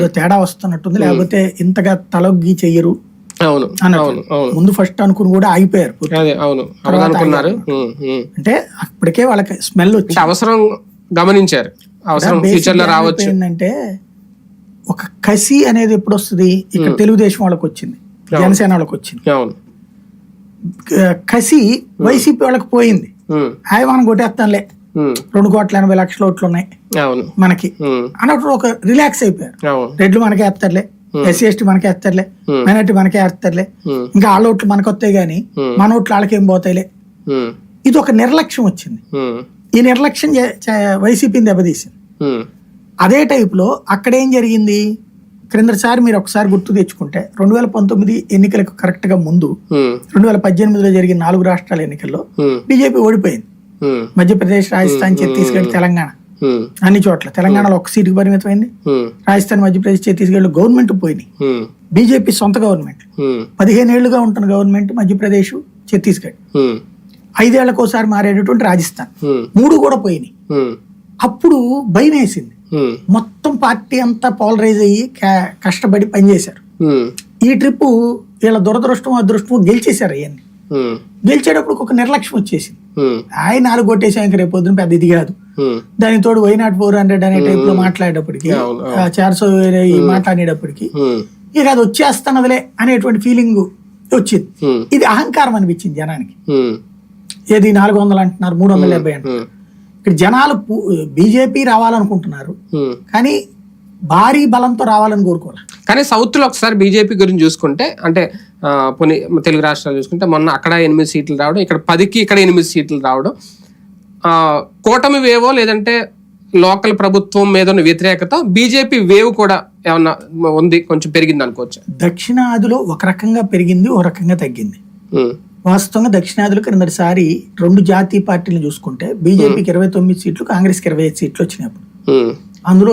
ఏదో తేడా వస్తున్నట్టుంది లేకపోతే ఇంతగా తలొగ్గి చెయ్యరు అవును అన్నట్టు. అవును అవును. ముందు ఫస్ట్ అనుకుని కూడా ఆగిపోయారు అదే అవును. అవును అనుకున్నారు. అంటే అప్పటికే వాళ్ళకి స్మెల్ వచ్చి అవసరం గమనించారు. అవసరం ఫ్యూచర్లో రావచ్చు. ఏంటంటే ఒక కసి అనేది ఎప్పుడు వస్తుంది ఇక్కడ తెలుగుదేశం వాళ్ళకి వచ్చింది. జనసేన వాళ్ళకి వచ్చింది. అవును. కసి వైసీపీ వాళ్ళకి పోయింది. హాయ్ మనం కొట్టేస్తాంలే రెండు కోట్ల ఎనభై లక్షల ఓట్లు ఉన్నాయి. మనకి. ఉమ్, అన్నప్పుడు ఒక రిలాక్స్ అయిపోయారు. రెడ్లు మనకే వేస్తారులే ఎస్సీ ఎస్టీ మనకే Hmm. మైనార్టీ మనకే వేస్తారులే ఉమ్, ఇంకా వాళ్ళ ఓట్లు మనకు వస్తాయి Hmm. మన ఓట్లు వాళ్ళకేం పోతాయిలే. ఇది ఒక నిర్లక్ష్యం వచ్చింది. ఈ నిర్లక్ష్యం వైసీపీని దెబ్బతీసింది. అదే టైపులో అక్కడ ఏం జరిగింది? క్రిందసారి మీరు ఒకసారి గుర్తు తెచ్చుకుంటే రెండు వేల పంతొమ్మిది ఎన్నికలకు కరెక్ట్గా ముందు రెండు వేల పద్దెనిమిదిలో జరిగిన నాలుగు రాష్ట్రాల ఎన్నికల్లో బీజేపీ ఓడిపోయింది. మధ్యప్రదేశ్ రాజస్థాన్ ఛత్తీస్గఢ్ తెలంగాణ. అన్ని చోట్ల. తెలంగాణలో ఒక సీటుకు పరిమితమైంది. రాజస్థాన్ మధ్యప్రదేశ్ ఛత్తీస్గఢ్లో గవర్నమెంట్ పోయినాయి బీజేపీ సొంత గవర్నమెంట్. పదిహేను ఏళ్ళుగా ఉంటున్న గవర్నమెంట్ మధ్యప్రదేశ్ ఛత్తీస్గఢ్. ఉమ్, ఐదేళ్ళకోసారి మారేటటువంటి రాజస్థాన్. మూడు కూడా పోయినాయి. అప్పుడు భయం వేసింది మొత్తం పార్టీ అంతా పోలరైజ్ అయ్యి కష్టపడి పనిచేశారు. ఈ ట్రిప్ వీళ్ళ దురదృష్టం అదృష్టం గెలిచేశారు అవన్నీ గెలిచేటప్పుడు ఒక నిర్లక్ష్యం వచ్చేసింది. ఆయన నాలుగు కొట్టేసాం ఇంక రేపు పొద్దున పెద్ద ఇది కాదు. దానికి తోడు వైనాట్ ఫోర్ హండ్రెడ్ అనే టైప్లో మాట్లాడేటప్పటికి చార్సో ఈ మాట్లాడేటప్పటికి ఇక అది వచ్చేస్తున్నదిలే అనేటువంటి ఫీలింగ్ వచ్చింది. ఇది అహంకారం అనిపించింది జనానికి. ఏది నాలుగు వందలు అంటున్నారు మూడు వందల డెబ్బై అంటున్నారు. ఇక్కడ జనాలు బీజేపీ రావాలనుకుంటున్నారు. కానీ భారీ బలంతో రావాలని కోరుకోవాలి. కానీ సౌత్లో ఒకసారి బీజేపీ గురించి చూసుకుంటే అంటే పోనీ తెలుగు రాష్ట్రాలు చూసుకుంటే మొన్న అక్కడ ఎనిమిది సీట్లు రావడం ఇక్కడ పదికి ఇక్కడ ఎనిమిది సీట్లు రావడం. కూటమి వేవో లేదంటే లోకల్ ప్రభుత్వం మీద ఉన్న వ్యతిరేకత బీజేపీ వేవ్ కూడా ఏమన్నా ఉంది కొంచెం పెరిగింది అనుకోవచ్చు? దక్షిణాదిలో ఒక రకంగా పెరిగింది ఒక రకంగా తగ్గింది. వాస్తవంగా దక్షిణాదిలో క్రిందటిసారి రెండు జాతీయ పార్టీలు చూసుకుంటే బీజేపీకి ఇరవై తొమ్మిది సీట్లు కాంగ్రెస్కి ఇరవై ఐదు సీట్లు వచ్చినప్పుడు. అందులో